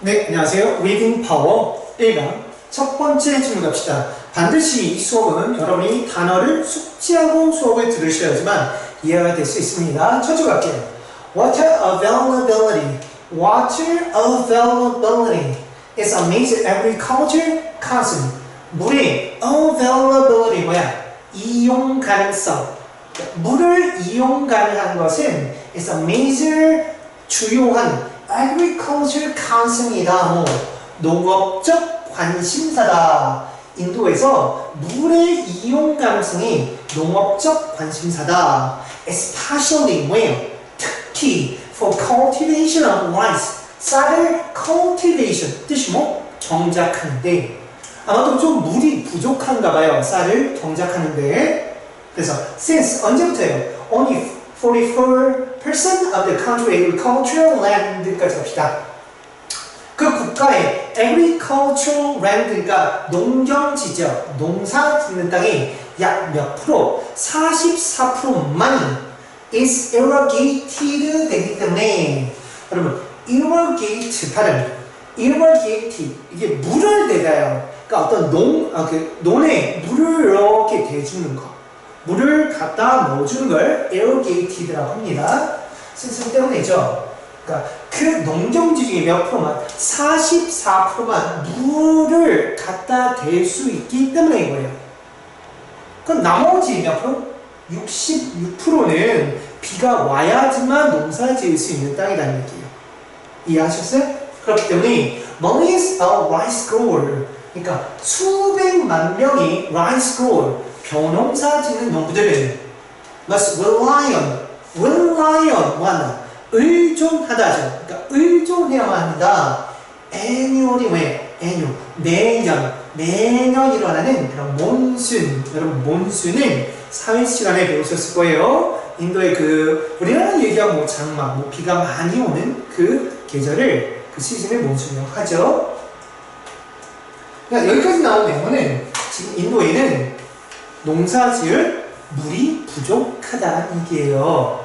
네, 안녕하세요. Reading Power 1강 첫 번째 질문 갑시다. 반드시 이 수업은 여러분이 단어를 숙지하고 수업을 들으셔야지만 이해가 될 수 있습니다. 첫째 갈게요. Water availability. Water availability is a major agriculture concern. 물의 availability 뭐야? 이용 가능성. 물을 이용 가능한 것은 is a major 주요한 agriculture concern이다. 뭐 농업적 관심사다. 인도에서 물의 이용 가능성이 농업적 관심사다. especially 뭐예요? 특히 for cultivation of rice. 쌀을 cultivation 뜻이 뭐? 경작하는데 아마도 좀 물이 부족한가 봐요. 쌀을 경작하는데 그래서 since 언제부터예요? Only 44% of the country agricultural land까지 갑시다. 그 국가의 agricultural land가 농경 지적, 농사 짓는 땅이 약 몇 프로? 44%만이 is irrigated 되기 때문에 여러분 irrigate 발음 irrigate 이게 물을 내가요. 그러니까 어떤 농, 아, 그 논에 물을 이렇게 대주는 거. 물을 갖다 넣어주는 걸 irrigated라고 합니다. 스스로 때문에죠. 그러니까 그 농경지 중에 몇 프로만 44%만 물을 갖다 댈 수 있기 때문에 이거예요. 그럼 나머지 몇 프로? 66%는 비가 와야지만 농사 지을 수 있는 땅이라는 얘기예요. 이해하셨어요? 그렇기 때문에 millions of rice grower 그러니까 수백만 명의 rice grower 벼농사 짓는 농부들은 must rely on rely on 뭐하나 의존하다죠. 그러니까 의존해야만 한다. annually 왜? annual 매년 매년 일어나는 그런 몬순 여러분 몬순은 사회 시간에 배우셨을 거예요. 인도의 그 우리나라 얘기하면 뭐 장마, 뭐 비가 많이 오는 그 계절을 그 시즌을 몬순이라고 하죠. 그러니까 여기까지 나온 내용은 지금 인도에는 농사 지을 물이 부족하다는 얘기예요.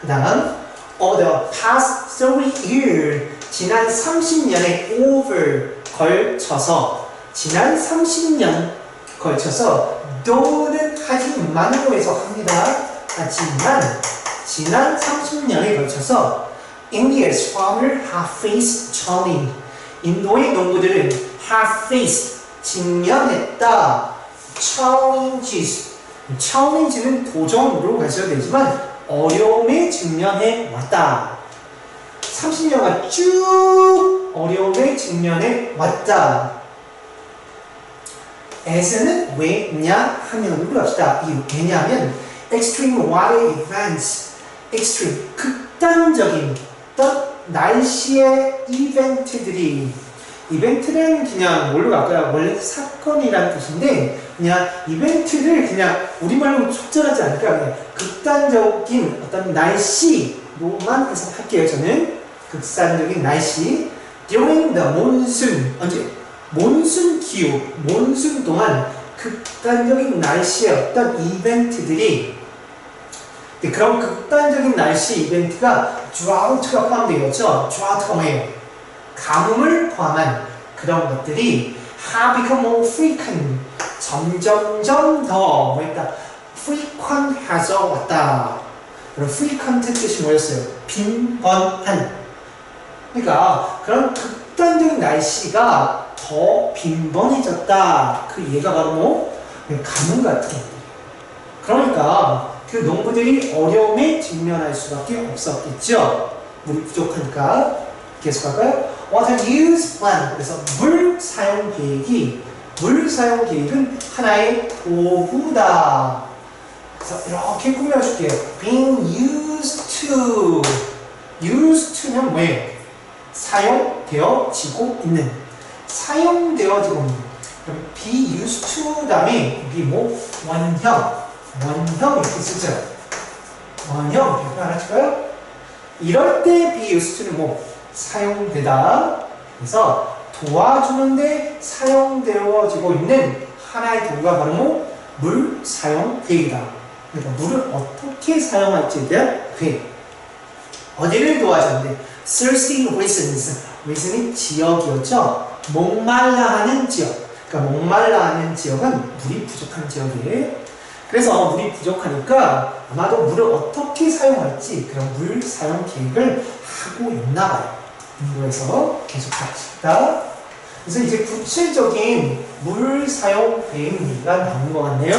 그 다음, oh, the past 30 years, 지난 30년의 over 걸쳐서, 지난 30년 걸쳐서, 또는 하지 만으로 해석합니다. 하지만, 지난 30년에 걸쳐서, India's farmers have faced challenge. 인도의 농부들은 have faced, 직면했다. Challenges. challenge는 도전으로 가셔야 되지만 어려움에 직면해 왔다. 30년간 쭉 어려움에 직면해 왔다. 에서는 왜냐 하면으로 합시다. 이유 왜냐하면 extreme weather events, extreme 극단적인 날씨의 이벤트들이 이벤트는 그냥 뭘로 갈까요? 원래 사건이라는 뜻인데 그냥 이벤트를 그냥 우리말로 적절하지 않을까 그냥 극단적인 어떤 날씨로만 해석할게요 저는 극단적인 날씨 during the monsoon 언제? 몬순 기후, 몬순 동안 극단적인 날씨의 어떤 이벤트들이 네, 그런 극단적인 날씨 이벤트가 드라우트가 포함되어 있죠. 드라우트가 뭐예요? 가뭄을 포함한 그런 것들이 have become more frequent 점점점 더 뭐였다 frequent해져 왔다. 그럼 frequent 뜻이 뭐였어요? 빈번한. 그러니까 그런 극단적인 날씨가 더 빈번해졌다. 그 얘가 바로 뭐? 가뭄 같은 그러니까 그 농부들이 어려움에 직면할 수밖에 없었겠죠. 물이 부족하니까. 계속 할까요? Water use plan. 그래서 물 사용 계획이 물 사용 계획은 하나의 도구다. 그래서 이렇게 꾸며줄게요. Being used to. used to는 뭐예요? 사용되어지고 있는. 사용되어지고 있는. 그럼 be used to 다음에 be 뭐 원형. 원형 이렇게 쓰죠. 원형 이렇게 알아줄까요? 이럴 때 be used to는 뭐 사용되다. 그래서 도와주는데 사용되어지고 있는 하나의 도구가 바로 뭐? 물 사용 계획이다. 그러니까 물을 어떻게 사용할지에 대한 계획. 어디를 도와줬는데 thirsty reasons reason이 지역이었죠 목말라 하는 지역 그러니까 목말라 하는 지역은 물이 부족한 지역이에요 그래서 물이 부족하니까 아마도 물을 어떻게 사용할지 그런 물 사용 계획을 하고 있나 봐요 인도에서 계속 합시다 그래서 이제 구체적인 물 사용 계획가 나온 것 같네요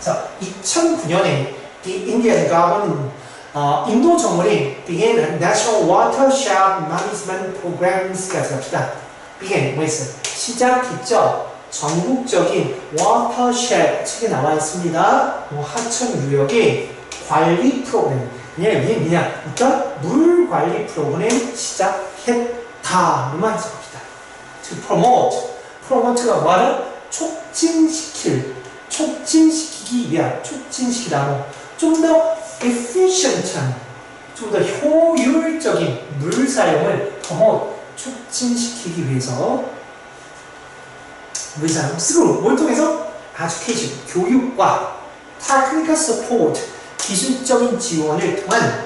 자 2009년에 the Indian government 어, 인도 정부이 began a national watershed management programs,까지 합시다. began, with, 시작했죠. 전국적인 watershed 책에 나와 있습니다. 뭐 하천 유역의 관리 프로그램. 그냥 이게 그냥 어떤 물 관리 프로그램 시작 했다로만 해석합시다. to promote, promote가 뭐하는? 촉진시킬, 촉진시키기 위한, 촉진시키다. 좀 더 efficient한, 좀 더 효율적인 물 사용을 더 촉진시키기 위해서 물 사용 through 뭘 통해서 education 교육과 technical support 기술적인 지원을 통한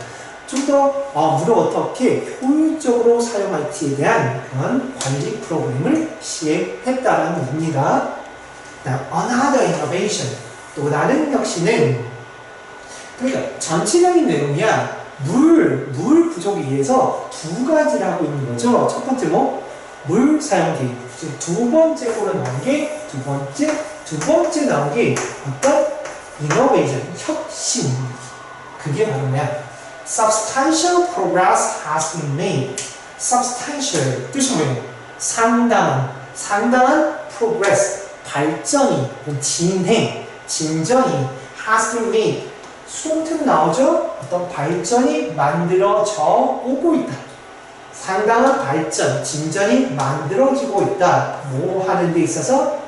좀더 어, 물을 어떻게 효율적으로 사용할지에 대한 그런 관리 프로그램을 시행했다라는 얘기입니다. another innovation 또 다른 혁신은 그러니까 전체적인 내용이야 물, 물 부족에 의해서 두 가지를 하고 있는 거죠. 첫 번째 뭐? 물 사용기. 두 번째로 나온 게, 두 번째, 두 번째 나온 게 어떤 innovation, 혁신. 그게 바로 뭐야? Substantial progress has been made. Substantial, 뜻이 뭐예요? 상당한, 상당한 progress, 발전이, 진행, 진전이 has been made. 수동태로 나오죠? 어떤 발전이 만들어져 오고 있다. 상당한 발전, 진전이 만들어지고 있다. 뭐 하는 데 있어서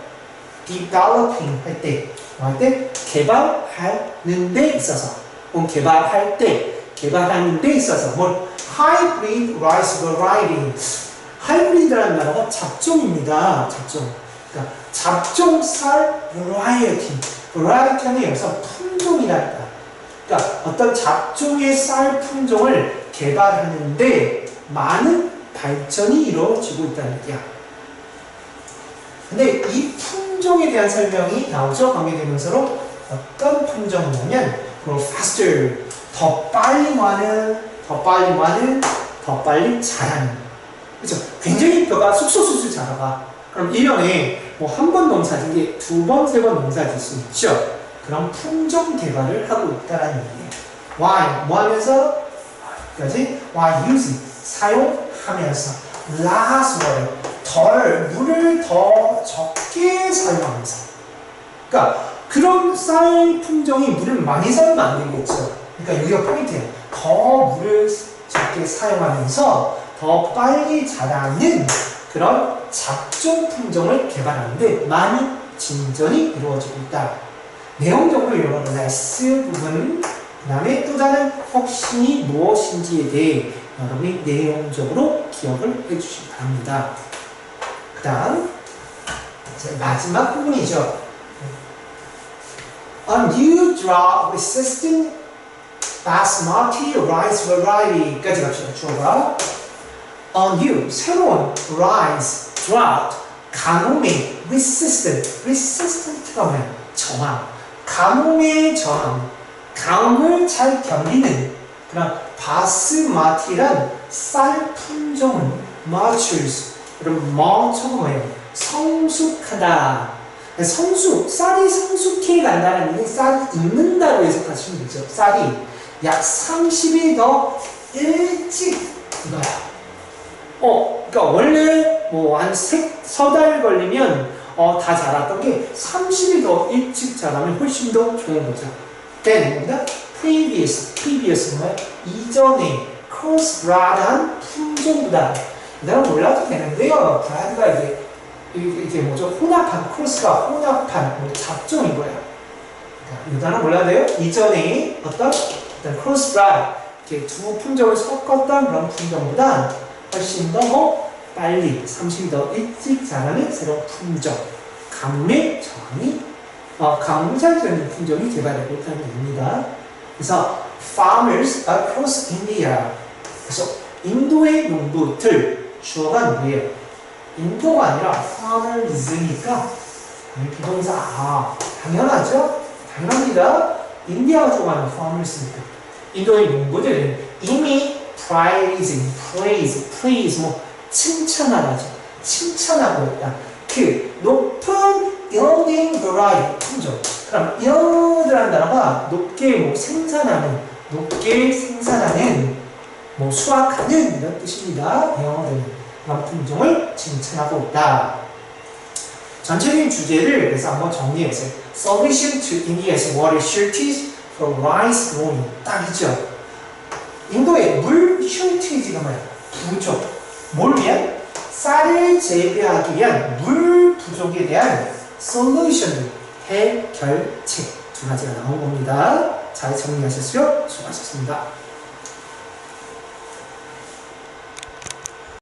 developing 할 때, 뭐 할 때? 개발하는 데 있어서 개발할 때, 개발하는 데 있어서 뭘 hybrid rice variety 하이브리드라는 단어가 잡종입니다. 잡종. 그러니까 잡종 쌀 variety. variety는 여기서 품종이라는 그러니까 어떤 잡종의 쌀 품종을 개발하는데 많은 발전이 이루어지고 있다는 얘기야. 근데 이 품종에 대한 설명이 나오죠. 관계대명사로 어떤 품종이냐면 그 faster, 더 빨리 많은, 더 빨리 많은, 더 빨리 자라는. 그렇죠? 굉장히 뼈가 쑥쑥쑥쑥 자라가. 그럼 1년에 뭐 한 번 농사 짓게 두 번, 세 번 농사 짓수 있죠. 그런 품종 개발을 하고 있다라는 얘기예요. Why? 뭐 하면서? 까지 Why using? 사용하면서 less water 덜 물을 더 적게 사용하면서 그러니까 그런 쌀 품종이 물을 많이 사용하면 안 되겠죠. 그러니까 여기가 포인트예요. 더 물을 적게 사용하면서 더 빨리 자라는 그런 잡종 품종을 개발하는데 많은 진전이 이루어지고 있다. 내용적으로 이런 레스 부분, 그 다음에 또 다른 혁신이 무엇인지에 대해 여러분이 내용적으로 기억을 해주시기 바랍니다. 그 다음, 마지막 부분이죠. A new drought resistant basmati rice variety까지 갑시다. 주어가 A new, 새로운 rice, drought, 가뭄에 resistant, resistant가 뭐야? 저항. 가뭄의 저항, 가뭄을 잘 견디는 그런 바스마티란 쌀 품종은 matures, 그럼 멍청 뭐예요? 성숙하다. 성숙, 쌀이 성숙해 간다는 게 쌀이 익는다고 해석하시면 되죠. 쌀이 약 30일 더 일찍 익어요. 어, 그러니까 원래 뭐한 서달 걸리면 어, 다 자랐던 게 30일 더 일찍 자라면 훨씬 더 좋은 거죠. then 뭡니다? previous, previous 뭐야? 이전에 crossbred한 품종보다 이단은 몰라도 되는데요. bred가 이게 이게 뭐죠? 혼합한 cross가 혼합한 뭐 잡종인 거야. 이 단어 몰라도 돼요? 이전에 어떤 어떤 crossbred 이렇게 두 품종을 섞었던 그런 품종보다 훨씬 더 빨리 30일 더 일찍 자라는 새로운 품종 가뭄의 저항이 어, 가뭄을 잘 되는 품종이 개발되고 있다는 얘기입니다. 그래서 farmers across India 그래서 인도의 농부들 주어가 누구예요? 인도가 아니라 farmers니까 비동사 아 당연하죠? 당연합니다. 인디아가 좋아하는 farmers니까 인도의 농부들은 이미 praising, praise, praise 뭐 칭찬하다죠. 칭찬하고 있다. 그 높은 yielding variety 품종. 그럼 yield라는 단어가 높게 뭐 생산하는, 높게 생산하는, 뭐 수확하는 이런 뜻입니다. yielding 그런 품종을 칭찬하고 있다. 전체적인 주제를 그래서 한번 정리해보세요. Solution to India's water shortage for rice growing. 딱이죠. 인도의 물 슈티지가 뭐야? 부족. 뭘 위한? 쌀을 재배하기 위한 물 부족에 대한 솔루션, 해결책 두 가지가 나온 겁니다. 잘 정리하셨어요? 수고하셨습니다.